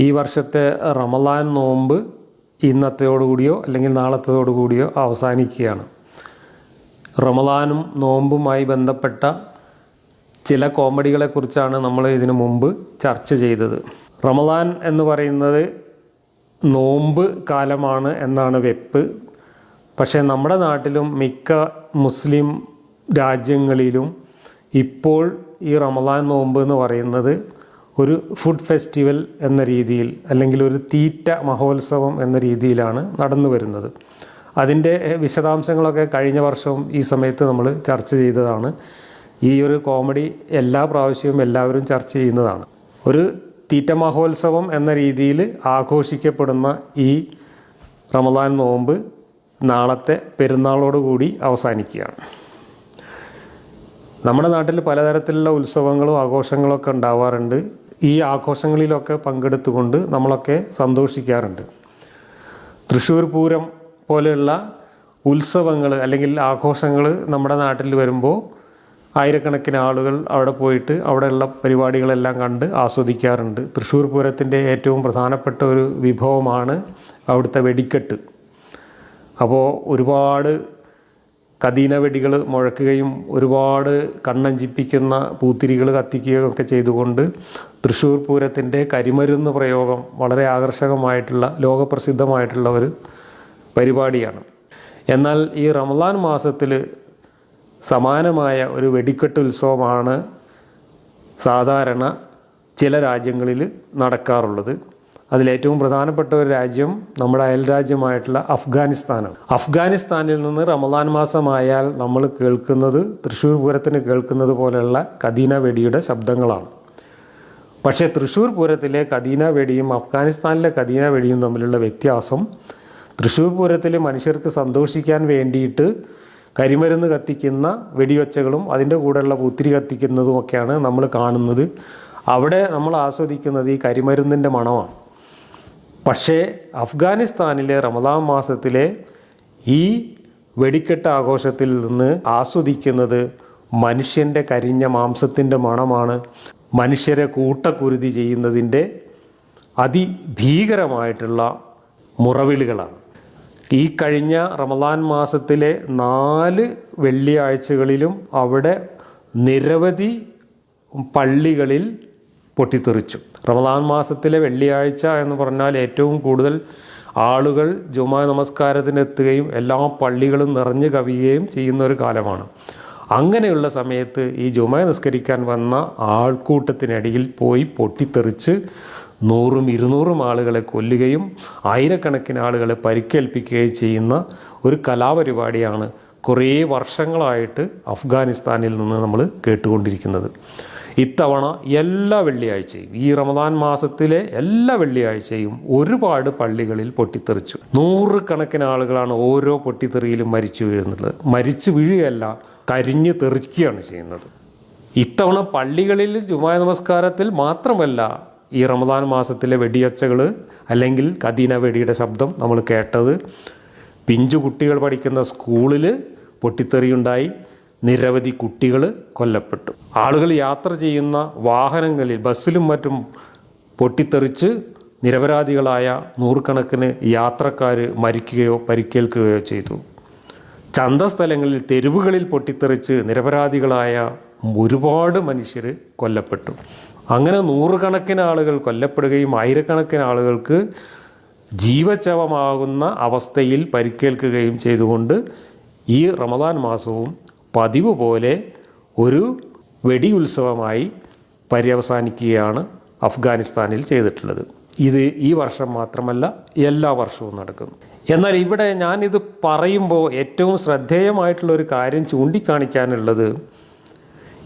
ഈ വർഷത്തെ റമലാൻ നോമ്പ് ഇന്നത്തെയോടുകൂടിയോ അല്ലെങ്കിൽ നാളത്തേയോടുകൂടിയോ അവസാനിക്കുകയാണ്. റമലാനും നോമ്പുമായി ബന്ധപ്പെട്ട ചില കോമഡികളെക്കുറിച്ചാണ് നമ്മൾ ഇതിനു മുമ്പ് ചർച്ച ചെയ്തത്. റമലാൻ എന്ന് പറയുന്നത് നോമ്പ് കാലമാണ് എന്നാണ് വെപ്പ്. പക്ഷേ നമ്മുടെ നാട്ടിലും മിക്ക മുസ്ലിം രാജ്യങ്ങളിലും ഇപ്പോൾ ഈ റമലാൻ നോമ്പ് എന്ന് പറയുന്നത് ഒരു ഫുഡ് ഫെസ്റ്റിവൽ എന്ന രീതിയിൽ അല്ലെങ്കിൽ ഒരു തീറ്റ മഹോത്സവം എന്ന രീതിയിലാണ് നടന്നു വരുന്നത്. അതിന്റെ വിശദാംശങ്ങളൊക്കെ കഴിഞ്ഞ വർഷവും ഈ സമയത്ത് നമ്മൾ ചർച്ച ചെയ്തതാണ്. ഈ ഒരു കോമഡി എല്ലാ പ്രാവശ്യവും എല്ലാവരും ചർച്ച ചെയ്യുന്നതാണ്. ഒരു തീറ്റ മഹോത്സവം എന്ന രീതിയിൽ ആഘോഷിക്കപ്പെടുന്ന ഈ റമദാൻ നോമ്പ് നാളത്തെ പെരുന്നാളോടുകൂടി അവസാനിക്കുകയാണ്. നമ്മുടെ നാട്ടിൽ പലതരത്തിലുള്ള ഉത്സവങ്ങളും ആഘോഷങ്ങളൊക്കെ ഉണ്ടാവാറുണ്ട്. ഈ ആഘോഷങ്ങളിലൊക്കെ പങ്കെടുത്തുകൊണ്ട് നമ്മളൊക്കെ സന്തോഷിക്കാറുണ്ട്. തൃശ്ശൂർ പൂരം പോലെയുള്ള ഉത്സവങ്ങൾ അല്ലെങ്കിൽ ആഘോഷങ്ങൾ നമ്മുടെ നാട്ടിൽ വരുമ്പോൾ ആയിരക്കണക്കിന് ആളുകൾ അവിടെ പോയിട്ട് അവിടെയുള്ള പരിപാടികളെല്ലാം കണ്ട് ആസ്വദിക്കാറുണ്ട്. തൃശ്ശൂർ പൂരത്തിന്റെ ഏറ്റവും പ്രധാനപ്പെട്ട ഒരു വിഭവമാണ് അവിടുത്തെ വെടിക്കെട്ട്. അപ്പോൾ ഒരുപാട് കദീന വെടികൾ മുഴക്കുകയും ഒരുപാട് കണ്ണഞ്ചിപ്പിക്കുന്ന പൂത്തിരികൾ കത്തിക്കുകയും ഒക്കെ ചെയ്തുകൊണ്ട് തൃശ്ശൂർ പൂരത്തിന്റെ കരിമരുന്ന് പ്രയോഗം വളരെ ആകർഷകമായിട്ടുള്ള ലോകപ്രസിദ്ധമായിട്ടുള്ള ഒരു പരിപാടിയാണ്. എന്നാൽ ഈ റമദാൻ മാസത്തിൽ സമാനമായ ഒരു വെടിക്കെട്ട് ഉത്സവമാണ് സാധാരണ ചില രാജ്യങ്ങളിൽ നടക്കാറുള്ളത്. അതിലേറ്റവും പ്രധാനപ്പെട്ട ഒരു രാജ്യം നമ്മുടെ അയൽ രാജ്യമായിട്ടുള്ള അഫ്ഗാനിസ്ഥാനാണ്. അഫ്ഗാനിസ്ഥാനിൽ നിന്ന് റമദാൻ മാസമായാൽ നമ്മൾ കേൾക്കുന്നത് തൃശ്ശൂർ പൂരത്തിന് കേൾക്കുന്നത് പോലെയുള്ള കദീന വെടിയുടെ ശബ്ദങ്ങളാണ്. പക്ഷേ തൃശ്ശൂർ പൂരത്തിലെ കദീന വെടിയും അഫ്ഗാനിസ്ഥാനിലെ കദീന വെടിയും തമ്മിലുള്ള വ്യത്യാസം തൃശ്ശൂർ പൂരത്തിൽ മനുഷ്യർക്ക് സന്തോഷിക്കാൻ വേണ്ടിയിട്ട് കരിമരുന്ന് കത്തിക്കുന്ന വെടിയൊച്ചകളും അതിന്റെ കൂടെയുള്ള പുത്തിരി കത്തിക്കുന്നതുമൊക്കെയാണ് നമ്മൾ കാണുന്നത്. അവിടെ നമ്മൾ ആസ്വദിക്കുന്നത് ഈ കരിമരുന്നിന്റെ മണമാണ്. പക്ഷേ അഫ്ഗാനിസ്ഥാനിലെ റമദാൻ മാസത്തിലെ ഈ വെടിക്കെട്ട് ആഘോഷത്തിൽ നിന്ന് ആസ്വദിക്കുന്നത് മനുഷ്യന്റെ കരിഞ്ഞ മാംസത്തിന്റെ മണമാണ്. മനുഷ്യരെ കൂട്ടക്കുരുതി ചെയ്യുന്നതിന്റെ അതിഭീകരമായിട്ടുള്ള മുറവിളികളാണ്. ഈ കഴിഞ്ഞ റമദാൻ മാസത്തിലെ നാല് വെള്ളിയാഴ്ചകളിലും അവിടെ നിരവധി പള്ളികളിൽ പൊട്ടിത്തെറിച്ചു. റമദാൻ മാസത്തിലെ വെള്ളിയാഴ്ച എന്ന് പറഞ്ഞാൽ ഏറ്റവും കൂടുതൽ ആളുകൾ ജുമാ നമസ്കാരത്തിന് എത്തുകയും എല്ലാ പള്ളികളും നിറഞ്ഞു കവിയുകയും ചെയ്യുന്ന ഒരു കാലമാണ്. അങ്ങനെയുള്ള സമയത്ത് ഈ ജുമ നിസ്കരിക്കാൻ വന്ന ആൾക്കൂട്ടത്തിനിടയിൽ പോയി പൊട്ടിത്തെറിച്ച് നൂറും ഇരുന്നൂറും ആളുകളെ കൊല്ലുകയും ആയിരക്കണക്കിന് ആളുകളെ പരിക്കേൽപ്പിക്കുകയും ചെയ്യുന്ന ഒരു കലാപരിപാടിയാണ് കുറേ വർഷങ്ങളായിട്ട് അഫ്ഗാനിസ്ഥാനിൽ നിന്ന് നമ്മൾ കേട്ടുകൊണ്ടിരിക്കുന്നത്. ഇത്തവണ എല്ലാ വെള്ളിയാഴ്ചയും ഈ റമദാൻ മാസത്തിലെ എല്ലാ വെള്ളിയാഴ്ചയും ഒരുപാട് പള്ളികളിൽ പൊട്ടിത്തെറിച്ചു. നൂറുകണക്കിന് ആളുകളാണ് ഓരോ പൊട്ടിത്തെറിയിലും മരിച്ചു വീഴുന്നത്. മരിച്ചു വീഴുകയല്ല കരിഞ്ഞു തെറിക്കുകയാണ് ചെയ്യുന്നത്. ഇത്തവണ പള്ളികളിൽ ജുമായ നമസ്കാരത്തിൽ മാത്രമല്ല ഈ റമദാൻ മാസത്തിലെ വെടിയൊച്ചകൾ അല്ലെങ്കിൽ കദീന വെടിയുടെ ശബ്ദം നമ്മൾ കേട്ടത്. പിഞ്ചു കുട്ടികൾ പഠിക്കുന്ന സ്കൂളിൽ പൊട്ടിത്തെറിയുണ്ടായി. നിരവധി കുട്ടികൾ കൊല്ലപ്പെട്ടു. ആളുകൾ യാത്ര ചെയ്യുന്ന വാഹനങ്ങളിൽ ബസ്സിലും മറ്റും പൊട്ടിത്തെറിച്ച് നിരപരാധികളായ നൂറുകണക്കിന് യാത്രക്കാർ മരിക്കുകയോ പരിക്കേൽക്കുകയോ ചെയ്തു. ചന്ത സ്ഥലങ്ങളിൽ തെരുവുകളിൽ പൊട്ടിത്തെറിച്ച് നിരപരാധികളായ ഒരുപാട് മനുഷ്യർ കൊല്ലപ്പെട്ടു. അങ്ങനെ നൂറുകണക്കിന് ആളുകൾ കൊല്ലപ്പെടുകയും ആയിരക്കണക്കിന് ആളുകൾക്ക് ജീവചവമാകുന്ന അവസ്ഥയിൽ പരിക്കേൽക്കുകയും ചെയ്തുകൊണ്ട് ഈ റമദാൻ മാസവും പതിവ് പോലെ ഒരു വെടി ഉത്സവമായി പര്യവസാനിക്കുകയാണ് അഫ്ഗാനിസ്ഥാനിൽ ചെയ്തിട്ടുള്ളത്. ഇത് ഈ വർഷം മാത്രമല്ല എല്ലാ വർഷവും നടക്കുന്നു. എന്നാൽ ഇവിടെ ഞാനിത് പറയുമ്പോൾ ഏറ്റവും ശ്രദ്ധേയമായിട്ടുള്ള ഒരു കാര്യം ചൂണ്ടിക്കാണിക്കാനുള്ളത്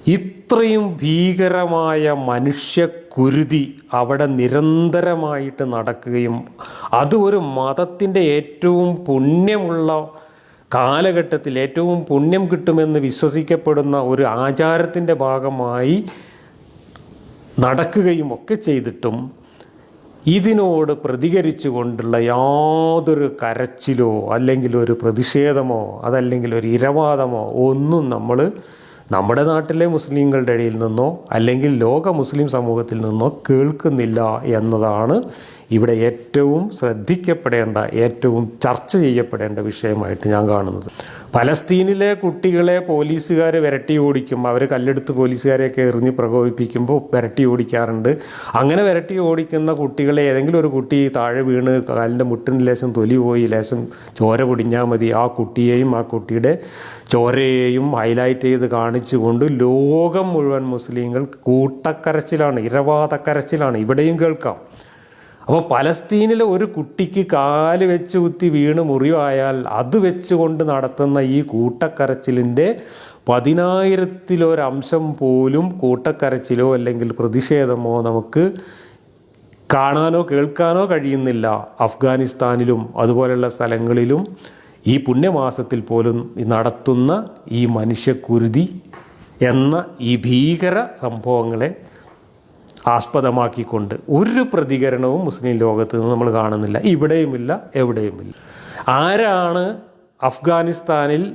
ഇത്രയും ഭീകരമായ മനുഷ്യക്കുരുതി അവിടെ നിരന്തരമായിട്ട് നടക്കുകയും അത് ഒരു മതത്തിന്റെ ഏറ്റവും പുണ്യമുള്ള കാലഘട്ടത്തിൽ ഏറ്റവും പുണ്യം കിട്ടുമെന്ന് വിശ്വസിക്കപ്പെടുന്ന ഒരു ആചാരത്തിന്റെ ഭാഗമായി നടക്കുകയും ഒക്കെ ചെയ്തിട്ടും ഇതിനോട് പ്രതികരിച്ചുകൊണ്ടുള്ള യാതൊരു കരച്ചിലോ അല്ലെങ്കിൽ ഒരു പ്രതിഷേധമോ അതല്ലെങ്കിൽ ഒരു ഇരവാദമോ ഒന്നും നമ്മൾ നമ്മുടെ നാട്ടിലെ മുസ്ലിങ്ങളുടെ ഇടയിൽ നിന്നോ അല്ലെങ്കിൽ ലോക മുസ്ലിം സമൂഹത്തിൽ നിന്നോ കേൾക്കുന്നില്ല എന്നതാണ് ഇവിടെ ഏറ്റവും ശ്രദ്ധിക്കപ്പെടേണ്ട ഏറ്റവും ചർച്ച ചെയ്യപ്പെടേണ്ട വിഷയമായിട്ട് ഞാൻ കാണുന്നത്. പലസ്തീനിലെ കുട്ടികളെ പോലീസുകാർ വിരട്ടി ഓടിക്കും. അവർ കല്ലെടുത്ത് പോലീസുകാരെയൊക്കെ എറിഞ്ഞ് പ്രകോപിപ്പിക്കുമ്പോൾ വിരട്ടി ഓടിക്കാറുണ്ട്. അങ്ങനെ വിരട്ടി ഓടിക്കുന്ന കുട്ടികളെ ഏതെങ്കിലും ഒരു കുട്ടി താഴെ വീണ് കാലിന്റെ മുട്ടിന് ലേശം തൊലി പോയി ലേശം ചോര പൊടിഞ്ഞാൽ മതി ആ കുട്ടിയെയും ആ കുട്ടിയുടെ ചോരയെയും ഹൈലൈറ്റ് ചെയ്ത് കാണിച്ചുകൊണ്ട് ലോകം മുഴുവൻ മുസ്ലിങ്ങൾ കൂട്ടക്കരച്ചിലാണ് ഇരവാദക്കരച്ചിലാണ്. ഇവിടെയും കേൾക്കാം. അപ്പോൾ പലസ്തീനിലെ ഒരു കുട്ടിക്ക് കാൽ വെച്ച് കുത്തി വീണ് മുറിവായാൽ അത് വെച്ചുകൊണ്ട് നടത്തുന്ന ഈ കൂട്ടക്കരച്ചിലിന്റെ പതിനായിരത്തിലൊരംശം പോലും കൂട്ടക്കരച്ചിലോ അല്ലെങ്കിൽ പ്രതിഷേധമോ നമുക്ക് കാണാനോ കേൾക്കാനോ കഴിയുന്നില്ല. അഫ്ഗാനിസ്ഥാനിലും അതുപോലെയുള്ള സ്ഥലങ്ങളിലും ഈ പുണ്യമാസത്തിൽ പോലും നടത്തുന്ന ഈ മനുഷ്യക്കുരുതി എന്ന ഈ ഭീകര സംഭവങ്ങളെ ആസ്പദമാക്കിക്കൊണ്ട് ഒരു പ്രതികരണവും മുസ്ലിം ലോകത്ത് നിന്ന് നമ്മൾ കാണുന്നില്ല. ഇവിടെയുമില്ല എവിടെയുമില്ല. ആരാണ് അഫ്ഗാനിസ്ഥാനിൽ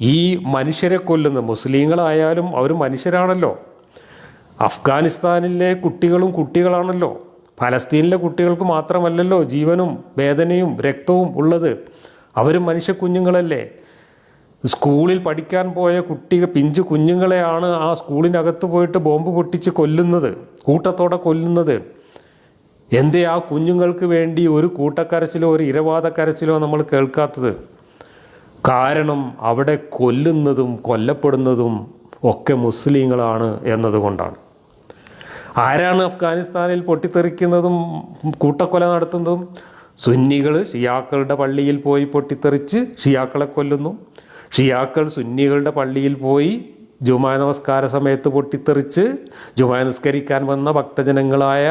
ഈ മനുഷ്യരെ കൊല്ലുന്നത്? മുസ്ലിങ്ങളായാലും അവർ മനുഷ്യരാണല്ലോ. അഫ്ഗാനിസ്ഥാനിലെ കുട്ടികളും കുട്ടികളാണല്ലോ. ഫലസ്തീനിലെ കുട്ടികൾക്ക് മാത്രമല്ലല്ലോ ജീവനും വേദനയും രക്തവും ഉള്ളത്. അവരും മനുഷ്യ കുഞ്ഞുങ്ങളല്ലേ. സ്കൂളിൽ പഠിക്കാൻ പോയ കുട്ടികൾ പിഞ്ചു കുഞ്ഞുങ്ങളെയാണ് ആ സ്കൂളിനകത്ത് പോയിട്ട് ബോംബ് പൊട്ടിച്ച് കൊല്ലുന്നത്. കൂട്ടത്തോടെ കൊല്ലുന്നത്? എന്തേ ആ കുഞ്ഞുങ്ങൾക്ക് വേണ്ടി ഒരു കൂട്ടക്കരച്ചിലോ ഒരു ഇരവാദക്കരച്ചിലോ നമ്മൾ കേൾക്കാത്തത്? കാരണം അവിടെ കൊല്ലുന്നതും കൊല്ലപ്പെടുന്നതും ഒക്കെ മുസ്ലിങ്ങളാണ് എന്നതുകൊണ്ടാണ്. ആരാണ് അഫ്ഗാനിസ്ഥാനിൽ പൊട്ടിത്തെറിക്കുന്നതും കൂട്ടക്കൊല നടത്തുന്നതും? സുന്നികൾ ഷിയാക്കളുടെ പള്ളിയിൽ പോയി പൊട്ടിത്തെറിച്ച് ഷിയാക്കളെ കൊല്ലുന്നു. ഷിയാക്കൾ സുന്നികളുടെ പള്ളിയിൽ പോയി ജുമാ നമസ്കാര സമയത്ത് പൊട്ടിത്തെറിച്ച് ജുമാ നിസ്കരിക്കാൻ വന്ന ഭക്തജനങ്ങളായ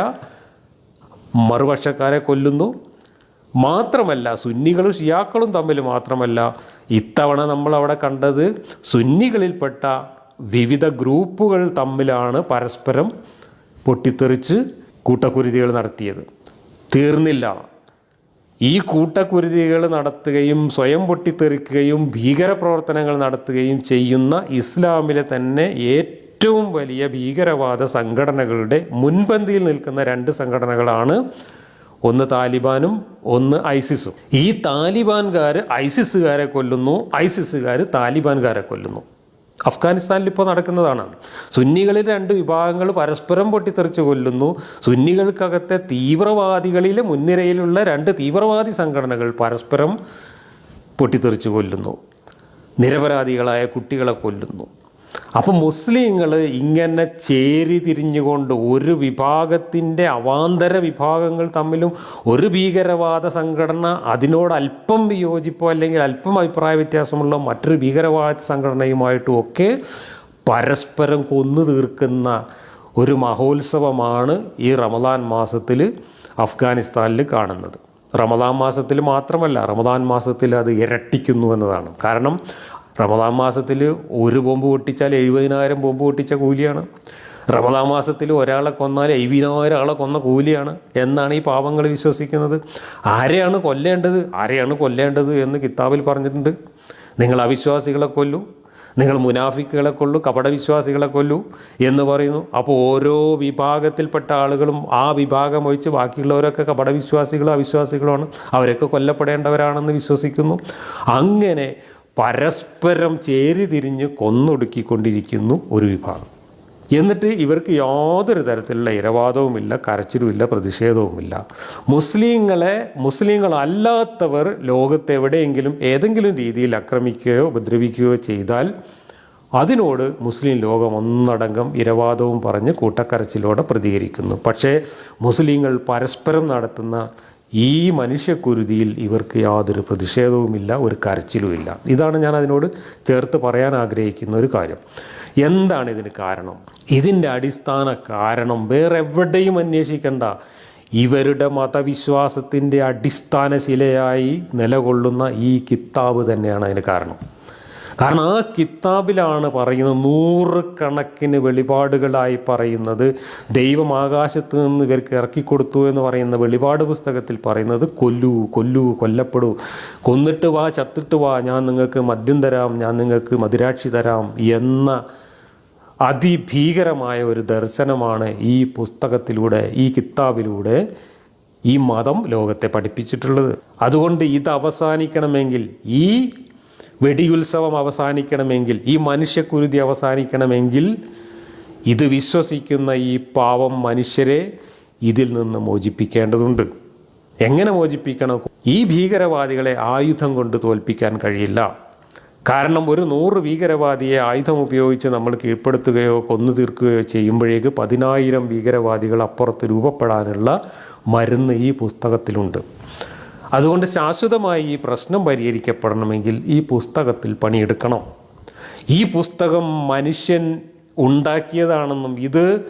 മറുപക്ഷക്കാരെ കൊല്ലുന്നു. മാത്രമല്ല സുന്നികളും ഷിയാക്കളും തമ്മിൽ മാത്രമല്ല ഇത്തവണ നമ്മൾ അവിടെ കണ്ടത് സുന്നികളിൽപ്പെട്ട വിവിധ ഗ്രൂപ്പുകൾ തമ്മിലാണ് പരസ്പരം പൊട്ടിത്തെറിച്ച് കൂട്ടക്കുരുതികൾ നടത്തിയത്. തീർന്നില്ല. ഈ കൂട്ടക്കുരുതികൾ നടത്തുകയും സ്വയം പൊട്ടിത്തെറിക്കുകയും ഭീകരപ്രവർത്തനങ്ങൾ നടത്തുകയും ചെയ്യുന്ന ഇസ്ലാമിലെ തന്നെ ഏറ്റവും വലിയ ഭീകരവാദ സംഘടനകളുടെ മുൻപന്തിയിൽ നിൽക്കുന്ന രണ്ട് സംഘടനകളാണ് ഒന്ന് താലിബാനും ഒന്ന് ഐസിസും. ഈ താലിബാൻകാർ ഐസിസുകാരെ കൊല്ലുന്നു ഐസിസുകാർ താലിബാൻകാരെ കൊല്ലുന്നു. അഫ്ഗാനിസ്ഥാനിൽ ഇപ്പോൾ നടക്കുന്നതാണ്. സുന്നികളിൽ രണ്ട് വിഭാഗങ്ങൾ പരസ്പരം പൊട്ടിത്തെറിച്ച് കൊല്ലുന്നു. സുന്നികൾക്കകത്തെ തീവ്രവാദികളിലെ മുൻനിരയിലുള്ള രണ്ട് തീവ്രവാദി സംഘടനകൾ പരസ്പരം പൊട്ടിത്തെറിച്ച് കൊല്ലുന്നു. നിരപരാധികളായ കുട്ടികളെ കൊല്ലുന്നു. അപ്പം മുസ്ലിങ്ങൾ ഇങ്ങനെ ചേരി തിരിഞ്ഞുകൊണ്ട് ഒരു വിഭാഗത്തിന്റെ അവാന്തര വിഭാഗങ്ങൾ തമ്മിലും ഒരു ഭീകരവാദ സംഘടന അതിനോട് അല്പം വിയോജിപ്പോ അല്ലെങ്കിൽ അല്പം അഭിപ്രായ വ്യത്യാസമുള്ള മറ്റൊരു ഭീകരവാദ സംഘടനയുമായിട്ടും ഒക്കെ പരസ്പരം കൊന്നു തീർക്കുന്ന ഒരു മഹോത്സവമാണ് ഈ റമദാൻ മാസത്തിൽ അഫ്ഗാനിസ്ഥാനിൽ കാണുന്നത്. റമദാൻ മാസത്തിൽ മാത്രമല്ല റമദാൻ മാസത്തിൽ അത് ഇരട്ടിക്കുന്നു എന്നതാണ്. കാരണം റമദാൻ മാസത്തിൽ ഒരു ബോംബ് പൊട്ടിച്ചാൽ എഴുപതിനായിരം ബോംബ് പൊട്ടിച്ച കൂലിയാണ്. റമദാൻ മാസത്തിൽ ഒരാളെ കൊന്നാൽ എഴുപതിനായിരം ആളെ കൊന്ന കൂലിയാണ് എന്നാണ് ഈ പാപങ്ങൾ വിശ്വസിക്കുന്നത്. ആരെയാണ് കൊല്ലേണ്ടത്? ആരെയാണ് കൊല്ലേണ്ടത് എന്ന് കിതാബിൽ പറഞ്ഞിട്ടുണ്ട്. നിങ്ങൾ അവിശ്വാസികളെ കൊല്ലൂ. നിങ്ങൾ മുനാഫിക്കുകളെ കൊല്ലൂ. കപടവിശ്വാസികളെ കൊല്ലൂ എന്ന് പറയുന്നു. അപ്പോൾ ഓരോ വിഭാഗത്തിൽപ്പെട്ട ആളുകളും ആ വിഭാഗം ഒഴിച്ച് ബാക്കിയുള്ളവരൊക്കെ കപടവിശ്വാസികളും അവിശ്വാസികളുമാണ് അവരൊക്കെ കൊല്ലപ്പെടേണ്ടവരാണെന്ന് വിശ്വസിക്കുന്നു. അങ്ങനെ പരസ്പരം ചേരി തിരിഞ്ഞ് കൊന്നൊടുക്കിക്കൊണ്ടിരിക്കുന്നു ഒരു വിഭാഗം. എന്നിട്ട് ഇവർക്ക് യാതൊരു തരത്തിലുള്ള ഇരവാദവുമില്ല കരച്ചിലുമില്ല പ്രതിഷേധവുമില്ല. മുസ്ലിങ്ങളെ മുസ്ലിങ്ങളല്ലാത്തവർ ലോകത്ത് എവിടെയെങ്കിലും ഏതെങ്കിലും രീതിയിൽ ആക്രമിക്കുകയോ ഉപദ്രവിക്കുകയോ ചെയ്താൽ അതിനോട് മുസ്ലിം ലോകം ഒന്നടങ്കം ഇരവാദവും പറഞ്ഞ് കൂട്ടക്കരച്ചിലോടെ പ്രതികരിക്കുന്നു. പക്ഷേ മുസ്ലിങ്ങൾ പരസ്പരം നടത്തുന്ന ഈ മനുഷ്യക്കുരുതിയിൽ ഇവർക്ക് യാതൊരു പ്രതിഷേധവുമില്ല ഒരു കരച്ചിലുമില്ല. ഇതാണ് ഞാൻ അതിനോട് ചേർത്ത് പറയാൻ ആഗ്രഹിക്കുന്ന ഒരു കാര്യം. എന്താണ് ഇതിന് കാരണം? ഇതിന്റെ അടിസ്ഥാന കാരണം വേറെ എവിടെയും അന്വേഷിക്കേണ്ട. ഇവരുടെ മതവിശ്വാസത്തിന്റെ അടിസ്ഥാന ശിലയായി നിലകൊള്ളുന്ന ഈ കിത്താബ് തന്നെയാണ് അതിന് കാരണം. കാരണം ആ കിതാബിലാണ് പറയുന്നത് നൂറുകണക്കിന് വെളിപാടുകളായി പറയുന്നത്. ദൈവം ആകാശത്ത് നിന്ന് ഇവർക്ക് ഇറക്കിക്കൊടുത്തു എന്ന് പറയുന്ന വെളിപാട് പുസ്തകത്തിൽ പറയുന്നത് കൊല്ലൂ കൊല്ലൂ കൊല്ലപ്പെടൂ. കൊന്നിട്ട് വാ ചത്തിട്ട് വാ ഞാൻ നിങ്ങൾക്ക് മദ്യം തരാം ഞാൻ നിങ്ങൾക്ക് മധുരാക്ഷി തരാം എന്ന അതിഭീകരമായ ഒരു ദർശനമാണ് ഈ പുസ്തകത്തിലൂടെ ഈ കിതാബിലൂടെ ഈ മതം ലോകത്തെ പഠിപ്പിച്ചിട്ടുള്ളത്. അതുകൊണ്ട് ഇത് അവസാനിക്കണമെങ്കിൽ ഈ വെടിയുത്സവം അവസാനിക്കണമെങ്കിൽ ഈ മനുഷ്യക്കുരുതി അവസാനിക്കണമെങ്കിൽ ഇത് വിശ്വസിക്കുന്ന ഈ പാവം മനുഷ്യരെ ഇതിൽ നിന്ന് മോചിപ്പിക്കേണ്ടതുണ്ട്. എങ്ങനെ മോചിപ്പിക്കണം? ഈ ഭീകരവാദികളെ ആയുധം കൊണ്ട് തോൽപ്പിക്കാൻ കഴിയില്ല. കാരണം ഒരു നൂറ് ഭീകരവാദിയെ ആയുധം ഉപയോഗിച്ച് നമ്മൾ കീഴ്പ്പെടുത്തുകയോ കൊന്നു തീർക്കുകയോ ചെയ്യുമ്പോഴേക്ക് പതിനായിരം ഭീകരവാദികൾ അപ്പുറത്ത് രൂപപ്പെടാനുള്ള മരുന്ന് ഈ പുസ്തകത്തിലുണ്ട്. അതുകൊണ്ട് ശാശ്വതമായി ഈ പ്രശ്നം പരിഹരിക്കപ്പെടണമെങ്കിൽ ഈ പുസ്തകത്തിൽ പണിയെടുക്കണം. ഈ പുസ്തകം മനുഷ്യൻ ഉണ്ടാക്കിയതാണെന്നും ഇത്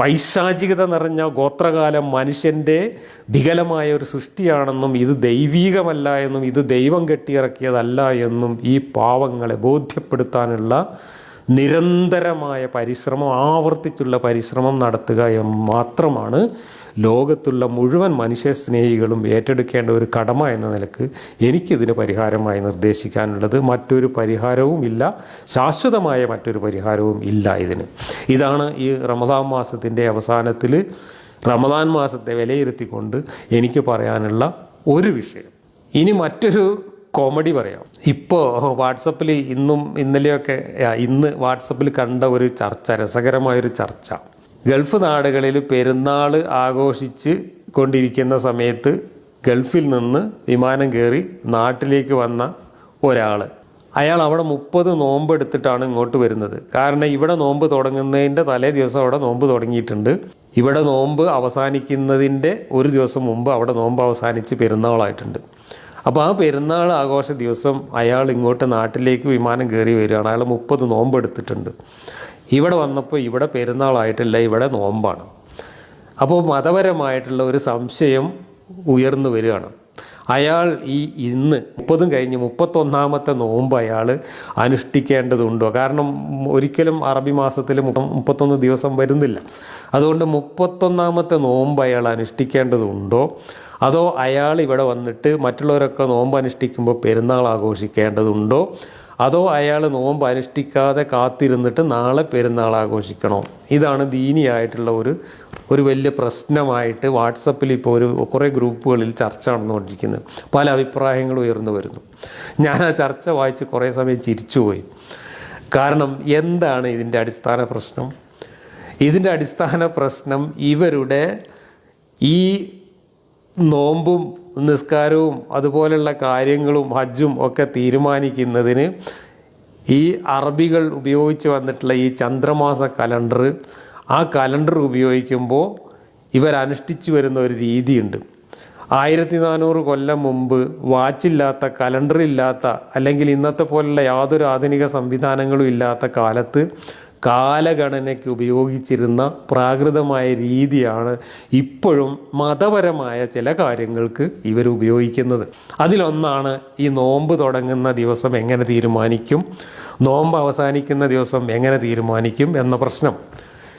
പൈശാചികത നിറഞ്ഞ ഗോത്രകാലം മനുഷ്യന്റെ വികലമായ ഒരു സൃഷ്ടിയാണെന്നും ഇത് ദൈവീകമല്ല എന്നും ഇത് ദൈവം കെട്ടിയിറക്കിയതല്ല എന്നും ഈ പാവങ്ങളെ ബോധ്യപ്പെടുത്താനുള്ള നിരന്തരമായ പരിശ്രമം ആവർത്തിച്ചുള്ള പരിശ്രമം നടത്തുക മാത്രമാണ് ലോകത്തുള്ള മുഴുവൻ മനുഷ്യ സ്നേഹികളും ഏറ്റെടുക്കേണ്ട ഒരു കടമ എന്ന നിലയ്ക്ക് എനിക്കിതിന് പരിഹാരമായി നിർദ്ദേശിക്കാനുള്ളത്. മറ്റൊരു പരിഹാരവും ഇല്ല. ശാശ്വതമായ മറ്റൊരു പരിഹാരവും ഇല്ല ഇതിന്. ഇതാണ് ഈ റമദാൻ മാസത്തിന്റെ അവസാനത്തിൽ റമദാൻ മാസത്തെ വിലയിരുത്തിക്കൊണ്ട് എനിക്ക് പറയാനുള്ള ഒരു വിഷയം. ഇനി മറ്റൊരു കോമഡി പറയാം. ഇപ്പോൾ വാട്സപ്പിൽ ഇന്നും ഇന്നലെയൊക്കെ ഇന്ന് വാട്സപ്പിൽ കണ്ട ഒരു ചർച്ച രസകരമായൊരു ചർച്ച. ഗൾഫ് നാടുകളിൽ പെരുന്നാൾ ആഘോഷിച്ച് കൊണ്ടിരിക്കുന്ന സമയത്ത് ഗൾഫിൽ നിന്ന് വിമാനം കയറി നാട്ടിലേക്ക് വന്ന ഒരാൾ. അയാൾ അവിടെ മുപ്പത് നോമ്പ് എടുത്തിട്ടാണ് ഇങ്ങോട്ട് വരുന്നത്. കാരണം ഇവിടെ നോമ്പ് തുടങ്ങുന്നതിന്റെ തലേ ദിവസം അവിടെ നോമ്പ് തുടങ്ങിയിട്ടുണ്ട്. ഇവിടെ നോമ്പ് അവസാനിക്കുന്നതിന്റെ ഒരു ദിവസം മുമ്പ് അവിടെ നോമ്പ് അവസാനിച്ച് പെരുന്നാളായിട്ടുണ്ട്. അപ്പോൾ ആ പെരുന്നാൾ ആഘോഷ ദിവസം അയാൾ ഇങ്ങോട്ട് നാട്ടിലേക്ക് വിമാനം കയറി വരികയാണ്. അയാൾ മുപ്പത് നോമ്പ് എടുത്തിട്ടുണ്ട്. ഇവിടെ വന്നപ്പോൾ ഇവിടെ പെരുന്നാളായിട്ടില്ല ഇവിടെ നോമ്പാണ്. അപ്പോൾ മതപരമായിട്ടുള്ള ഒരു സംശയം ഉയർന്നു വരികയാണ്. അയാൾ ഈ ഇന്ന് മുപ്പതും കഴിഞ്ഞ് മുപ്പത്തൊന്നാമത്തെ നോമ്പ് അയാൾ അനുഷ്ഠിക്കേണ്ടതുണ്ടോ? കാരണം ഒരിക്കലും അറബി മാസത്തിൽ മുപ്പ- മുപ്പത്തൊന്ന് ദിവസം വരുന്നില്ല. അതുകൊണ്ട് മുപ്പത്തൊന്നാമത്തെ നോമ്പ് അയാൾ അനുഷ്ഠിക്കേണ്ടതുണ്ടോ? അതോ അയാൾ ഇവിടെ വന്നിട്ട് മറ്റുള്ളവരൊക്കെ നോമ്പ് അനുഷ്ഠിക്കുമ്പോൾ പെരുന്നാൾ ആഘോഷിക്കേണ്ടതുണ്ടോ? അതോ അയാൾ നോമ്പ് അനുഷ്ഠിക്കാതെ കാത്തിരുന്നിട്ട് നാളെ പെരുന്നാൾ ആഘോഷിക്കണോ? ഇതാണ് ദീനിയായിട്ടുള്ള ഒരു ഒരു വലിയ പ്രശ്നമായിട്ട് വാട്സപ്പിൽ ഇപ്പോൾ ഒരു കുറേ ഗ്രൂപ്പുകളിൽ ചർച്ച നടന്നുകൊണ്ടിരിക്കുന്നത്. പല അഭിപ്രായങ്ങളും ഉയർന്നു വരുന്നു. ഞാൻ ആ ചർച്ച വായിച്ച് കുറേ സമയം ചിരിച്ചുപോയി. കാരണം എന്താണ് ഇതിന്റെ അടിസ്ഥാന പ്രശ്നം? ഇതിന്റെ അടിസ്ഥാന പ്രശ്നം ഇവരുടെ ഈ നോമ്പും നിസ്കാരവും അതുപോലെയുള്ള കാര്യങ്ങളും ഹജ്ജും ഒക്കെ തീരുമാനിക്കുന്നതിന് ഈ അറബികൾ ഉപയോഗിച്ച് വന്നിട്ടുള്ള ഈ ചന്ദ്രമാസ കലണ്ടർ ആ കലണ്ടർ ഉപയോഗിക്കുമ്പോൾ ഇവരനുഷ്ഠിച്ചു വരുന്ന ഒരു രീതിയുണ്ട്. ആയിരത്തി നാനൂറ് കൊല്ലം മുമ്പ് വാച്ചില്ലാത്ത കലണ്ടറില്ലാത്ത അല്ലെങ്കിൽ ഇന്നത്തെ പോലുള്ള യാതൊരു ആധുനിക സംവിധാനങ്ങളും ഇല്ലാത്ത കാലത്ത് കാലഗണനയ്ക്ക് ഉപയോഗിച്ചിരുന്ന പ്രാകൃതമായ രീതിയാണ് ഇപ്പോഴും മതപരമായ ചില കാര്യങ്ങൾക്ക് ഇവർ ഉപയോഗിക്കുന്നത്. അതിലൊന്നാണ് ഈ നോമ്പ് തുടങ്ങുന്ന ദിവസം എങ്ങനെ തീരുമാനിക്കും നോമ്പ് അവസാനിക്കുന്ന ദിവസം എങ്ങനെ തീരുമാനിക്കും എന്ന പ്രശ്നം.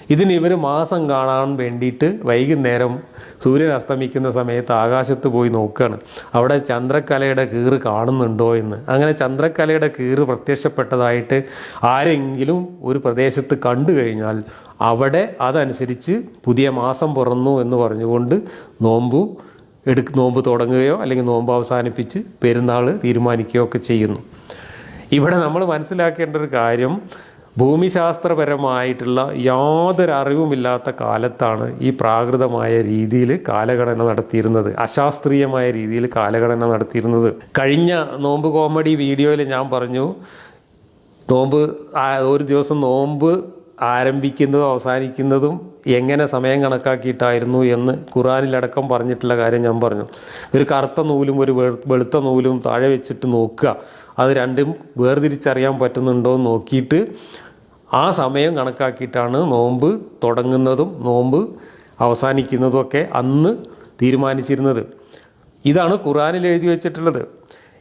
ഇതിന് ഇവർ മാസം കാണാൻ വേണ്ടിയിട്ട് വൈകുന്നേരം സൂര്യൻ അസ്തമിക്കുന്ന സമയത്ത് ആകാശത്ത് പോയി നോക്കുകയാണ് അവിടെ ചന്ദ്രക്കലയുടെ കീറ് കാണുന്നുണ്ടോ എന്ന്. അങ്ങനെ ചന്ദ്രക്കലയുടെ കീറ് പ്രത്യക്ഷപ്പെട്ടതായിട്ട് ആരെങ്കിലും ഒരു പ്രദേശത്ത് കണ്ടു കഴിഞ്ഞാൽ അവിടെ അതനുസരിച്ച് പുതിയ മാസം പിറന്നു എന്ന് പറഞ്ഞുകൊണ്ട് നോമ്പ് എടുക്ക് നോമ്പ് തുടങ്ങുകയോ അല്ലെങ്കിൽ നോമ്പ് അവസാനിപ്പിച്ച് പെരുന്നാൾ തീരുമാനിക്കുകയോ ഒക്കെ ചെയ്യുന്നു. ഇവിടെ നമ്മൾ മനസ്സിലാക്കേണ്ട ഒരു കാര്യം ഭൂമിശാസ്ത്രപരമായിട്ടുള്ള യാതൊരു അറിവുമില്ലാത്ത കാലത്താണ് ഈ പ്രാകൃതമായ രീതിയിൽ കാലഗണന നടത്തിയിരുന്നത്. അശാസ്ത്രീയമായ രീതിയിൽ കാലഗണന നടത്തിയിരുന്നത്. കഴിഞ്ഞ നോമ്പ് കോമഡി വീഡിയോയിൽ ഞാൻ പറഞ്ഞു നോമ്പ് ഒരു ദിവസം നോമ്പ് ആരംഭിക്കുന്നതും അവസാനിക്കുന്നതും എങ്ങനെ സമയം കണക്കാക്കിയിട്ടായിരുന്നു എന്ന് ഖുറാനിലടക്കം പറഞ്ഞിട്ടുള്ള കാര്യം ഞാൻ പറഞ്ഞു. ഒരു കറുത്ത നൂലും ഒരു വെളു- വെളുത്ത നൂലും താഴെ വെച്ചിട്ട് നോക്കുക. അത് രണ്ടും വേർതിരിച്ചറിയാൻ പറ്റുന്നുണ്ടോ എന്ന് നോക്കിയിട്ട് ആ സമയം കണക്കാക്കിയിട്ടാണ് നോമ്പ് തുടങ്ങുന്നതും നോമ്പ് അവസാനിക്കുന്നതും ഒക്കെ അന്ന് തീരുമാനിച്ചിരുന്നത്. ഇതാണ് ഖുറാനിൽ എഴുതി വെച്ചിട്ടുള്ളത്.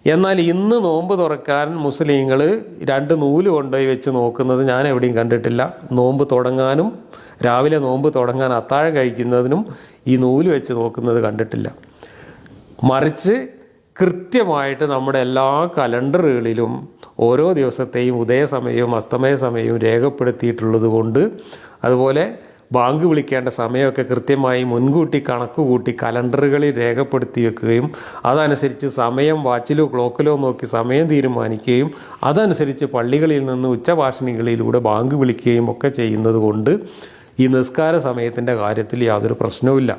എന്നാൽ ഇന്ന് നോമ്പ് തുറക്കാൻ മുസ്ലിങ്ങൾ രണ്ട് നൂൽ കൊണ്ടുപോയി വെച്ച് നോക്കുന്നത് ഞാൻ എവിടെയും കണ്ടിട്ടില്ല. നോമ്പ് തുടങ്ങാനും രാവിലെ നോമ്പ് തുടങ്ങാൻ അത്താഴം കഴിക്കുന്നതിനും ഈ നൂൽ വെച്ച് നോക്കുന്നത് കണ്ടിട്ടില്ല. മറിച്ച് കൃത്യമായിട്ട് നമ്മുടെ എല്ലാ കലണ്ടറുകളിലും ഓരോ ദിവസത്തെയും ഉദയസമയവും അസ്തമയ സമയവും രേഖപ്പെടുത്തിയിട്ടുള്ളത് കൊണ്ട് അതുപോലെ ബാങ്ക് വിളിക്കേണ്ട സമയമൊക്കെ കൃത്യമായി മുൻകൂട്ടി കണക്ക് കൂട്ടി കലണ്ടറുകളിൽ രേഖപ്പെടുത്തി വെക്കുകയും അതനുസരിച്ച് സമയം വാച്ചിലോ ക്ലോക്കിലോ നോക്കി സമയം തീരുമാനിക്കുകയും അതനുസരിച്ച് പള്ളികളിൽ നിന്ന് ഉച്ചഭാഷണികളിലൂടെ ബാങ്ക് വിളിക്കുകയും ഒക്കെ ചെയ്യുന്നത് കൊണ്ട് ഈ നിസ്കാര സമയത്തിന്റെ കാര്യത്തിൽ യാതൊരു പ്രശ്നവുമില്ല.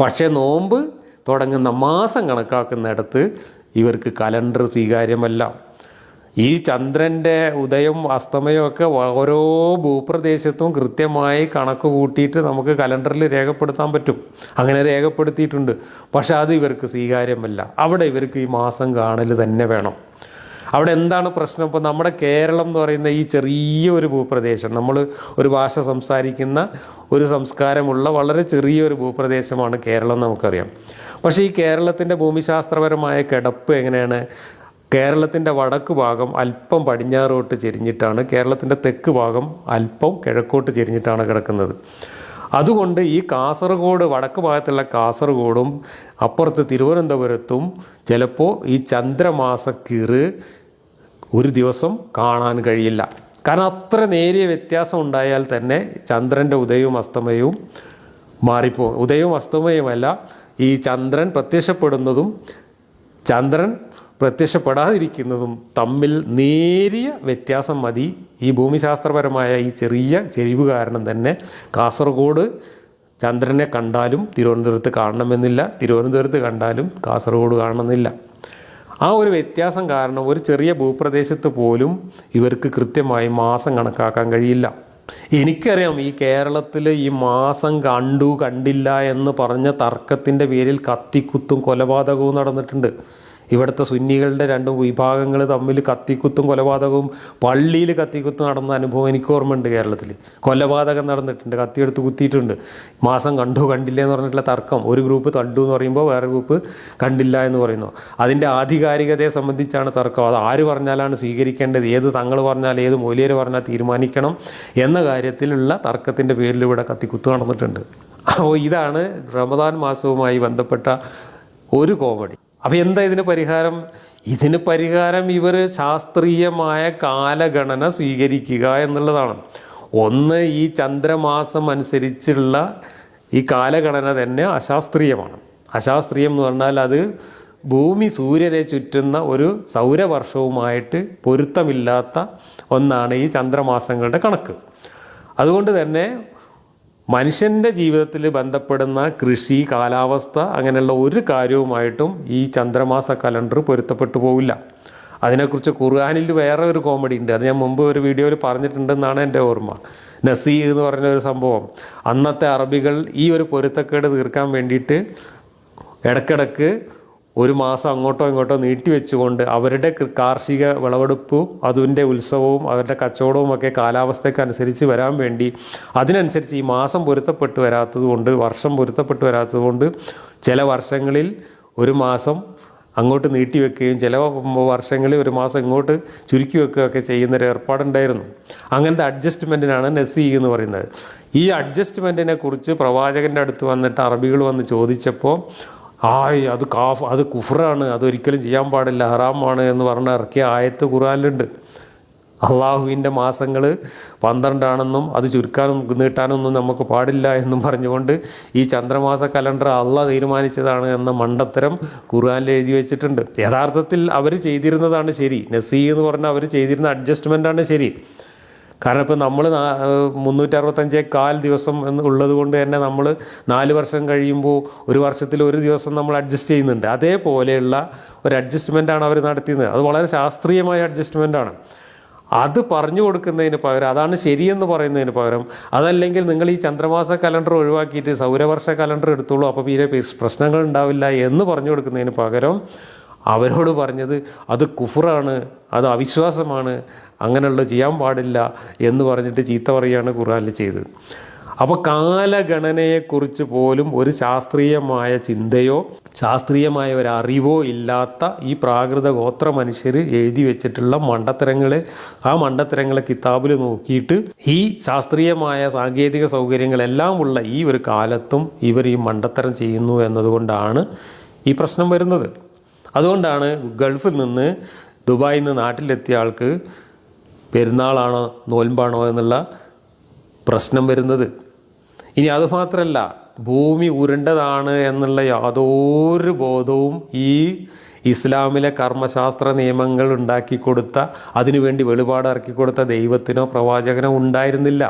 പക്ഷേ നോമ്പ് തുടങ്ങുന്ന മാസം കണക്കാക്കുന്നിടത്ത് ഇവർക്ക് കലണ്ടർ സ്വീകാര്യമല്ല. ഈ ചന്ദ്രന്റെ ഉദയവും അസ്തമയവും ഒക്കെ ഓരോ ഭൂപ്രദേശത്തും കൃത്യമായി കണക്ക് കൂട്ടിയിട്ട് നമുക്ക് കലണ്ടറിൽ രേഖപ്പെടുത്താൻ പറ്റും. അങ്ങനെ രേഖപ്പെടുത്തിയിട്ടുണ്ട്. പക്ഷെ അത് ഇവർക്ക് സ്വീകാര്യമല്ല. അവിടെ ഇവർക്ക് ഈ മാസം കാണൽ തന്നെ വേണം. അവിടെ എന്താണ് പ്രശ്നം? ഇപ്പോൾ നമ്മുടെ കേരളം എന്ന് പറയുന്ന ഈ ചെറിയ ഒരു ഭൂപ്രദേശം നമ്മൾ ഒരു ഭാഷ സംസാരിക്കുന്ന ഒരു സംസ്കാരമുള്ള വളരെ ചെറിയൊരു ഭൂപ്രദേശമാണ് കേരളം നമുക്കറിയാം. പക്ഷേ ഈ കേരളത്തിന്റെ ഭൂമിശാസ്ത്രപരമായ കിടപ്പ് എങ്ങനെയാണ്? കേരളത്തിന്റെ വടക്ക് ഭാഗം അല്പം പടിഞ്ഞാറോട്ട് ചെരിഞ്ഞിട്ടാണ് കേരളത്തിന്റെ തെക്ക് ഭാഗം അല്പം കിഴക്കോട്ട് ചെരിഞ്ഞിട്ടാണ് കിടക്കുന്നത്. അതുകൊണ്ട് ഈ കാസർഗോഡ് വടക്ക് ഭാഗത്തുള്ള കാസർഗോഡും അപ്പുറത്ത് തിരുവനന്തപുരത്തും ചിലപ്പോൾ ഈ ചന്ദ്രമാസക്കീറ് ഒരു ദിവസം കാണാൻ കഴിയില്ല. കാരണം അത്ര നേരിയ വ്യത്യാസം ഉണ്ടായാൽ തന്നെ ചന്ദ്രന്റെ ഉദയവും അസ്തമയവും മാറിപ്പോ ഉദയവും അസ്തമയവുമല്ല ഈ ചന്ദ്രൻ പ്രത്യക്ഷപ്പെടുന്നതും ചന്ദ്രൻ പ്രത്യക്ഷപ്പെടാതിരിക്കുന്നതും തമ്മിൽ നേരിയ വ്യത്യാസം മതി. ഈ ഭൂമിശാസ്ത്രപരമായ ഈ ചെറിയ ചെരിവ് കാരണം തന്നെ കാസർഗോഡ് ചന്ദ്രനെ കണ്ടാലും തിരുവനന്തപുരത്ത് കാണണമെന്നില്ല. തിരുവനന്തപുരത്ത് കണ്ടാലും കാസർഗോഡ് കാണണമെന്നില്ല. ആ ഒരു വ്യത്യാസം കാരണം ഒരു ചെറിയ ഭൂപ്രദേശത്ത് പോലും ഇവർക്ക് കൃത്യമായി മാസം കണക്കാക്കാൻ കഴിയില്ല. എനിക്കറിയാം ഈ കേരളത്തിൽ ഈ മാസം കണ്ടു കണ്ടില്ല എന്ന് പറഞ്ഞ തർക്കത്തിന്റെ പേരിൽ കത്തിക്കുത്തും കൊലപാതകവും നടന്നിട്ടുണ്ട്. ഇവിടുത്തെ സുന്നികളുടെ രണ്ട് വിഭാഗങ്ങൾ തമ്മിൽ കത്തിക്കുത്തും കൊലപാതകവും പള്ളിയിൽ കത്തിക്കുത്തും നടന്ന അനുഭവം എനിക്ക് ഓർമ്മയുണ്ട് കേരളത്തിൽ കൊലപാതകം നടന്നിട്ടുണ്ട് കത്തിയെടുത്ത് കുത്തിയിട്ടുണ്ട്. മാസം കണ്ടു കണ്ടില്ല എന്ന് പറഞ്ഞിട്ടുള്ള തർക്കം. ഒരു ഗ്രൂപ്പ് തണ്ടു എന്ന് പറയുമ്പോൾ വേറെ ഗ്രൂപ്പ് കണ്ടില്ല എന്ന് പറയുന്നു. അതിന്റെ ആധികാരികതയെ സംബന്ധിച്ചാണ് തർക്കം. അത് ആര് പറഞ്ഞാലാണ് സ്വീകരിക്കേണ്ടത്? ഏത് തങ്ങൾ പറഞ്ഞാൽ ഏത് മൂല്യർ പറഞ്ഞാൽ തീരുമാനിക്കണം എന്ന കാര്യത്തിലുള്ള തർക്കത്തിന്റെ പേരിൽ ഇവിടെ കത്തിക്കുത്ത് നടന്നിട്ടുണ്ട്. അപ്പോൾ ഇതാണ് റമദാൻ മാസവുമായി ബന്ധപ്പെട്ട ഒരു കോമഡി. അപ്പോൾ എന്താ ഇതിന് പരിഹാരം? ഇതിന് പരിഹാരം ഇവർ ശാസ്ത്രീയമായ കാലഗണന സ്വീകരിക്കുക എന്നുള്ളതാണ്. ഒന്ന് ഈ ചന്ദ്രമാസം അനുസരിച്ചുള്ള ഈ കാലഗണന തന്നെ അശാസ്ത്രീയമാണ്. അശാസ്ത്രീയം എന്ന് പറഞ്ഞാൽ അത് ഭൂമി സൂര്യനെ ചുറ്റുന്ന ഒരു സൗരവർഷവുമായിട്ട് പൊരുത്തമില്ലാത്ത ഒന്നാണ് ഈ ചന്ദ്രമാസങ്ങളുടെ കണക്ക്. അതുകൊണ്ട് തന്നെ മനുഷ്യന്റെ ജീവിതത്തിൽ ബന്ധപ്പെടുന്ന കൃഷി കാലാവസ്ഥ അങ്ങനെയുള്ള ഒരു കാര്യവുമായിട്ടും ഈ ചന്ദ്രമാസ കലണ്ടർ പൊരുത്തപ്പെട്ടു പോവില്ല. അതിനെക്കുറിച്ച് ഖുർആാനിൽ വേറെ ഒരു കോമഡി ഉണ്ട്. അത് ഞാൻ മുമ്പ് ഒരു വീഡിയോയിൽ പറഞ്ഞിട്ടുണ്ടെന്നാണ് എന്റെ ഓർമ്മ. നസീ എന്ന് പറഞ്ഞ ഒരു സംഭവം. അന്നത്തെ അറബികൾ ഈ ഒരു പൊരുത്തക്കേട് തീർക്കാൻ വേണ്ടിയിട്ട് ഇടക്കിടക്ക് ഒരു മാസം അങ്ങോട്ടോ ഇങ്ങോട്ടോ നീട്ടിവെച്ചുകൊണ്ട് അവരുടെ കാർഷിക വിളവെടുപ്പും അതിന്റെ ഉത്സവവും അവരുടെ കച്ചവടവും ഒക്കെ കാലാവസ്ഥയ്ക്ക് അനുസരിച്ച് വരാൻ വേണ്ടി അതിനനുസരിച്ച് ഈ മാസം പൊരുത്തപ്പെട്ട് വരാത്തതുകൊണ്ട് വർഷം പൊരുത്തപ്പെട്ട് വരാത്തതുകൊണ്ട് ചില വർഷങ്ങളിൽ ഒരു മാസം അങ്ങോട്ട് നീട്ടിവെക്കുകയും ചില വർഷങ്ങളിൽ ഒരു മാസം ഇങ്ങോട്ട് ചുരുക്കി വെക്കുകയൊക്കെ ചെയ്യുന്നൊരു ഏർപ്പാടുണ്ടായിരുന്നു. അങ്ങനത്തെ അഡ്ജസ്റ്റ്മെന്റിനാണ് നെസ്സി എന്ന് പറയുന്നത്. ഈ അഡ്ജസ്റ്റ്മെന്റിനെ കുറിച്ച് പ്രവാചകന്റെ അടുത്ത് വന്നിട്ട് അറബികൾ വന്ന് ചോദിച്ചപ്പോൾ ആയ് അത് കാഫ് അത് കുഫറാണ് അതൊരിക്കലും ചെയ്യാൻ പാടില്ല ഹറാമാണ് എന്ന് പറഞ്ഞ് ഇറക്കിയ ആയത്ത് ഖുറാനിലുണ്ട് അള്ളാഹുവിന്റെ മാസങ്ങൾ പന്ത്രണ്ടാണെന്നും അത് ചുരുക്കാനും നീട്ടാനൊന്നും നമുക്ക് പാടില്ല എന്നും പറഞ്ഞുകൊണ്ട് ഈ ചന്ദ്രമാസ കലണ്ടർ അള്ളാഹ് തീരുമാനിച്ചതാണ് എന്ന മണ്ടത്തരം ഖുർആാനിൽ എഴുതി വെച്ചിട്ടുണ്ട്. യഥാർത്ഥത്തിൽ അവർ ചെയ്തിരുന്നതാണ് ശരി. നസീ എന്ന് പറഞ്ഞാൽ അവർ ചെയ്തിരുന്ന അഡ്ജസ്റ്റ്മെന്റാണ് ശരി. കാരണം ഇപ്പോൾ നമ്മൾ മുന്നൂറ്റി അറുപത്തഞ്ചേ കാൽ ദിവസം എന്ന് ഉള്ളത് കൊണ്ട് തന്നെ നമ്മൾ നാല് വർഷം കഴിയുമ്പോൾ ഒരു വർഷത്തിൽ ഒരു ദിവസം നമ്മൾ അഡ്ജസ്റ്റ് ചെയ്യുന്നുണ്ട്. അതേപോലെയുള്ള ഒരു അഡ്ജസ്റ്റ്മെന്റാണ് അവർ നടത്തിയത്. അത് വളരെ ശാസ്ത്രീയമായ അഡ്ജസ്റ്റ്മെന്റാണ് അത് പറഞ്ഞു കൊടുക്കുന്നതിന് പകരം അതാണ് ശരിയെന്ന് പറയുന്നതിന് പകരം അതല്ലെങ്കിൽ നിങ്ങൾ ഈ ചന്ദ്രമാസ കലണ്ടർ ഒഴിവാക്കിയിട്ട് സൗരവർഷ കലണ്ടർ എടുത്തോളൂ അപ്പോൾ പിന്നെ പ്രശ്നങ്ങൾ ഉണ്ടാവില്ല എന്ന് പറഞ്ഞു കൊടുക്കുന്നതിന് പകരം അവരോട് പറഞ്ഞത് അത് കുഫറാണ് അത് അവിശ്വാസമാണ് അങ്ങനെയുള്ള ചെയ്യാൻ പാടില്ല എന്ന് പറഞ്ഞിട്ട് ചീത്ത പറയുകയാണ് ഖുറാനിൽ ചെയ്തത്. അപ്പോൾ കാലഗണനയെക്കുറിച്ച് പോലും ഒരു ശാസ്ത്രീയമായ ചിന്തയോ ശാസ്ത്രീയമായ ഒരു അറിവോ ഇല്ലാത്ത ഈ പ്രാകൃത ഗോത്ര മനുഷ്യർ എഴുതി വെച്ചിട്ടുള്ള മണ്ടത്തരങ്ങളെ ആ മണ്ടത്തരങ്ങളെ കിതാബിൽ നോക്കിയിട്ട് ഈ ശാസ്ത്രീയമായ സാങ്കേതിക സൗകര്യങ്ങളെല്ലാം ഉള്ള ഈ ഒരു കാലത്തും ഇവർ ഈ മണ്ടത്തരം ചെയ്യുന്നു എന്നതുകൊണ്ടാണ് ഈ പ്രശ്നം വരുന്നത്. അതുകൊണ്ടാണ് ഗൾഫിൽ നിന്ന് ദുബായിൽ നിന്ന് നാട്ടിലെത്തിയ ആൾക്ക് പെരുന്നാളാണോ നോൽമ്പാണോ എന്നുള്ള പ്രശ്നം വരുന്നത്. ഇനി അതുമാത്രമല്ല ഭൂമി ഉരുണ്ടതാണ് എന്നുള്ള യാതൊരു ബോധവും ഈ ഇസ്ലാമിലെ കർമ്മശാസ്ത്ര നിയമങ്ങൾ ഉണ്ടാക്കി കൊടുത്ത അതിനുവേണ്ടി വെളിപാട് ഇറക്കി കൊടുത്ത ദൈവത്തിനോ പ്രവാചകനോ ഉണ്ടായിരുന്നില്ല.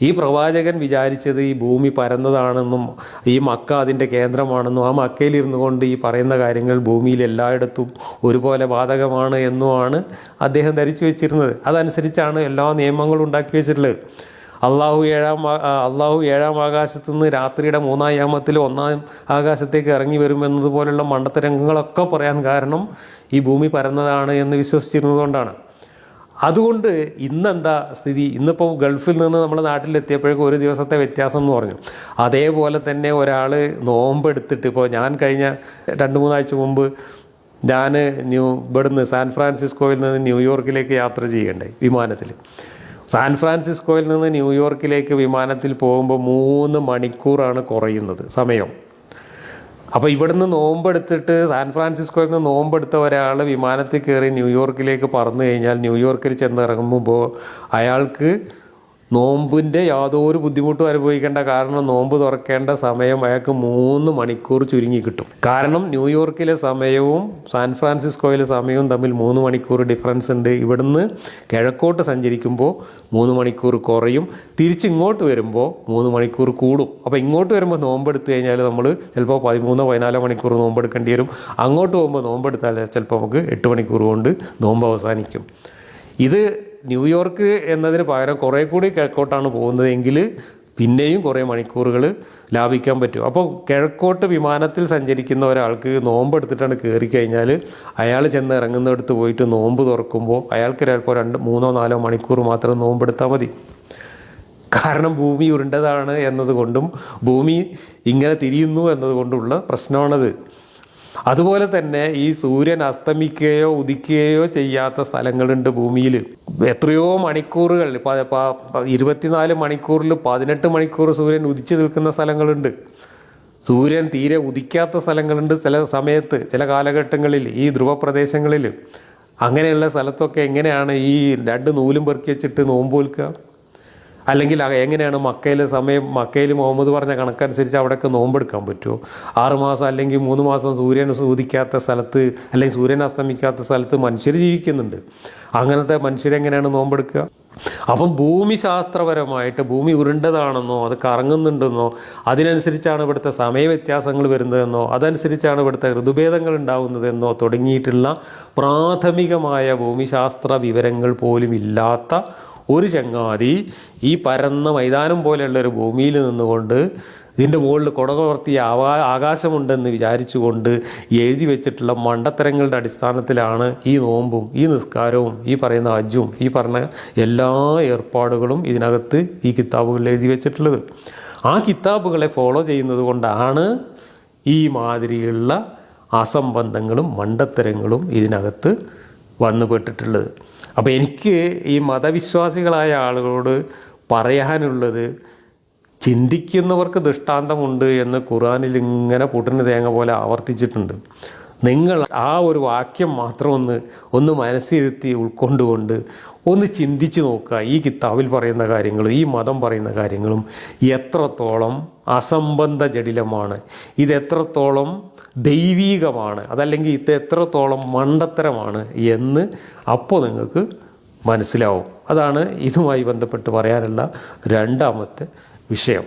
ഈ പ്രവാചകൻ വിചാരിച്ചത് ഈ ഭൂമി പരന്നതാണെന്നും ഈ മക്ക അതിന്റെ കേന്ദ്രമാണെന്നും ആ മക്കയിലിരുന്നു കൊണ്ട് ഈ പറയുന്ന കാര്യങ്ങൾ ഭൂമിയിൽ എല്ലായിടത്തും ഒരുപോലെ ബാധകമാണ് എന്നുമാണ് അദ്ദേഹം ധരിച്ചു വെച്ചിരുന്നത്. അതനുസരിച്ചാണ് എല്ലാ നിയമങ്ങളും ഉണ്ടാക്കി വെച്ചിട്ടുള്ളത്. അള്ളാഹു ഏഴാം അള്ളാഹു ഏഴാം ആകാശത്തു നിന്ന് രാത്രിയുടെ മൂന്നാം യാമത്തിൽ ഒന്നാം ആകാശത്തേക്ക് ഇറങ്ങി വരുമെന്നതുപോലുള്ള മണ്ടത്തരംഗങ്ങളൊക്കെ പറയാൻ കാരണം ഈ ഭൂമി പരന്നതാണ് എന്ന് വിശ്വസിച്ചിരുന്നതുകൊണ്ടാണ് അതുകൊണ്ട് ഇന്നെന്താ സ്ഥിതി? ഇന്നിപ്പോൾ ഗൾഫിൽ നിന്ന് നമ്മുടെ നാട്ടിലെത്തിയപ്പോഴേക്കും ഒരു ദിവസത്തെ വ്യത്യാസം എന്ന് പറഞ്ഞു. അതേപോലെ തന്നെ ഒരാൾ നോമ്പെടുത്തിട്ട് ഇപ്പോൾ ഞാൻ കഴിഞ്ഞ രണ്ട് മൂന്നാഴ്ച മുമ്പ് ഞാൻ ന്യൂ ഇവിടുന്ന് സാൻ ഫ്രാൻസിസ്കോയിൽ നിന്ന് ന്യൂയോർക്കിലേക്ക് യാത്ര ചെയ്യണ്ടേ വിമാനത്തിൽ സാൻ ഫ്രാൻസിസ്കോയിൽ നിന്ന് ന്യൂയോർക്കിലേക്ക് വിമാനത്തിൽ പോകുമ്പോൾ മൂന്ന് മണിക്കൂറാണ് കുറയുന്നത് സമയം. അപ്പോൾ ഇവിടുന്ന് നോമ്പെടുത്തിട്ട് സാൻ ഫ്രാൻസിസ്കോയിൽ നിന്ന് നോമ്പെടുത്ത ഒരാൾ വിമാനത്തിൽ കയറി ന്യൂയോർക്കിലേക്ക് പറന്നു കഴിഞ്ഞാൽ ന്യൂയോർക്കിൽ ചെന്ന് ഇറങ്ങുമ്പോൾ അയാൾക്ക് നോമ്പിന്റെ യാതൊരു ബുദ്ധിമുട്ടും അനുഭവിക്കേണ്ട കാരണം നോമ്പ് തുറക്കേണ്ട സമയം അയാൾക്ക് മൂന്ന് മണിക്കൂർ ചുരുങ്ങി കിട്ടും. കാരണം ന്യൂയോർക്കിലെ സമയവും സാൻ ഫ്രാൻസിസ്കോയിലെ സമയവും തമ്മിൽ മൂന്ന് മണിക്കൂർ ഡിഫറൻസ് ഉണ്ട്. ഇവിടുന്ന് കിഴക്കോട്ട് സഞ്ചരിക്കുമ്പോൾ മൂന്ന് മണിക്കൂർ കുറയും. തിരിച്ച് ഇങ്ങോട്ട് വരുമ്പോൾ മൂന്ന് മണിക്കൂർ കൂടും. അപ്പോൾ ഇങ്ങോട്ട് വരുമ്പോൾ നോമ്പെടുത്ത് കഴിഞ്ഞാൽ നമ്മൾ ചിലപ്പോൾ പതിമൂന്നോ പതിനാലോ മണിക്കൂർ നോമ്പെടുക്കേണ്ടി വരും. അങ്ങോട്ട് പോകുമ്പോൾ നോമ്പെടുത്താൽ ചിലപ്പോൾ നമുക്ക് എട്ട് മണിക്കൂർ കൊണ്ട് നോമ്പ് അവസാനിക്കും. ഇത് ന്യൂയോർക്ക് എന്നതിന് പകരം കുറേ കൂടി കിഴക്കോട്ടാണ് പോകുന്നതെങ്കിൽ പിന്നെയും കുറേ മണിക്കൂറുകൾ ലാഭിക്കാൻ പറ്റും. അപ്പോൾ കിഴക്കോട്ട് വിമാനത്തിൽ സഞ്ചരിക്കുന്ന ഒരാൾക്ക് നോമ്പ് എടുത്തിട്ടാണ് കയറി കഴിഞ്ഞാൽ അയാൾ ചെന്ന് ഇറങ്ങുന്നിടത്ത് പോയിട്ട് നോമ്പ് തുറക്കുമ്പോൾ അയാൾക്ക് ചിലപ്പോൾ രണ്ട് മൂന്നോ നാലോ മണിക്കൂർ മാത്രം നോമ്പെടുത്താൽ മതി. കാരണം ഭൂമി ഉരുണ്ടതാണ് എന്നതുകൊണ്ടും ഭൂമി ഇങ്ങനെ തിരിയുന്നു എന്നതുകൊണ്ടുള്ള പ്രശ്നമാണത്. അതുപോലെ തന്നെ ഈ സൂര്യൻ അസ്തമിക്കുകയോ ഉദിക്കുകയോ ചെയ്യാത്ത സ്ഥലങ്ങളുണ്ട് ഭൂമിയിൽ. എത്രയോ മണിക്കൂറുകൾ ഇരുപത്തിനാല് മണിക്കൂറിൽ പതിനെട്ട് മണിക്കൂർ സൂര്യൻ ഉദിച്ചു നിൽക്കുന്ന സ്ഥലങ്ങളുണ്ട്. സൂര്യൻ തീരെ ഉദിക്കാത്ത സ്ഥലങ്ങളുണ്ട് ചില സമയത്ത് ചില കാലഘട്ടങ്ങളിൽ ഈ ധ്രുവപ്രദേശങ്ങളിൽ. അങ്ങനെയുള്ള സ്ഥലത്തൊക്കെ എങ്ങനെയാണ് ഈ രണ്ട് നൂലും പെറുക്കി വെച്ചിട്ട് നോമ്പ് വിൽക്കുക? അല്ലെങ്കിൽ എങ്ങനെയാണ് മക്കയിൽ സമയം മക്കയിൽ മുഹമ്മദ് പറഞ്ഞ കണക്കനുസരിച്ച് അവിടെയൊക്കെ നോമ്പെടുക്കാൻ പറ്റുമോ? ആറുമാസം അല്ലെങ്കിൽ മൂന്ന് മാസം സൂര്യൻ ഉദിക്കാത്ത സ്ഥലത്ത് അല്ലെങ്കിൽ സൂര്യൻ അസ്തമിക്കാത്ത സ്ഥലത്ത് മനുഷ്യർ ജീവിക്കുന്നുണ്ട്. അങ്ങനത്തെ മനുഷ്യരെങ്ങനെയാണ് നോമ്പെടുക്കുക? അപ്പം ഭൂമിശാസ്ത്രപരമായിട്ട് ഭൂമി ഉരുണ്ടതാണെന്നോ അത് കറങ്ങുന്നുണ്ടെന്നോ അതിനനുസരിച്ചാണ് ഇവിടുത്തെ സമയവ്യത്യാസങ്ങൾ വരുന്നതെന്നോ അതനുസരിച്ചാണ് ഇവിടുത്തെ ഋതുഭേദങ്ങൾ ഉണ്ടാകുന്നതെന്നോ തുടങ്ങിയിട്ടുള്ള പ്രാഥമികമായ ഭൂമിശാസ്ത്ര വിവരങ്ങൾ പോലും ഇല്ലാത്ത ഒരു ചങ്ങാതി ഈ പരന്ന മൈതാനം പോലെയുള്ള ഒരു ഭൂമിയിൽ നിന്നുകൊണ്ട് ഇതിന്റെ മുകളിൽ കുടകവർത്തിയ ആവാ ആകാശമുണ്ടെന്ന് വിചാരിച്ചുകൊണ്ട് എഴുതി വെച്ചിട്ടുള്ള മണ്ടത്തരങ്ങളുടെ അടിസ്ഥാനത്തിലാണ് ഈ നോമ്പും ഈ നിസ്കാരവും ഈ പറയുന്ന ഹജ്ജും ഈ പറഞ്ഞ എല്ലാ ഏർപ്പാടുകളും ഇതിനകത്ത് ഈ കിതാബുകളിൽ എഴുതി വെച്ചിട്ടുള്ളത്. ആ കിതാബുകളെ ഫോളോ ചെയ്യുന്നത് കൊണ്ടാണ് ഈ മാതിരിയുള്ള അസംബന്ധങ്ങളും മണ്ടത്തരങ്ങളും ഇതിനകത്ത് വന്നുപെട്ടിട്ടുള്ളത്. അപ്പോൾ എനിക്ക് ഈ മതവിശ്വാസികളായ ആളുകളോട് പറയാനുള്ളത് ചിന്തിക്കുന്നവർക്ക് ദൃഷ്ടാന്തമുണ്ട് എന്ന് ഖുറാനിൽ ഇങ്ങനെ പൊട്ടിന് തേങ്ങ പോലെ ആവർത്തിച്ചിട്ടുണ്ട്. നിങ്ങൾ ആ ഒരു വാക്യം മാത്രം ഒന്ന് ഒന്ന് മനസ്സിരുത്തി ഉൾക്കൊണ്ടുകൊണ്ട് ഒന്ന് ചിന്തിച്ച് നോക്കുക. ഈ കിതാബിൽ പറയുന്ന കാര്യങ്ങളും ഈ മതം പറയുന്ന കാര്യങ്ങളും എത്രത്തോളം അസംബന്ധ ജടിലമാണ്. ഇത് എത്രത്തോളം ദൈവീകമാണ് അതല്ലെങ്കിൽ ഇത് എത്രത്തോളം മണ്ടത്തരമാണ് എന്ന് അപ്പോൾ നിങ്ങൾക്ക് മനസ്സിലാവും. അതാണ് ഇതുമായി ബന്ധപ്പെട്ട് പറയാനുള്ള രണ്ടാമത്തെ വിഷയം.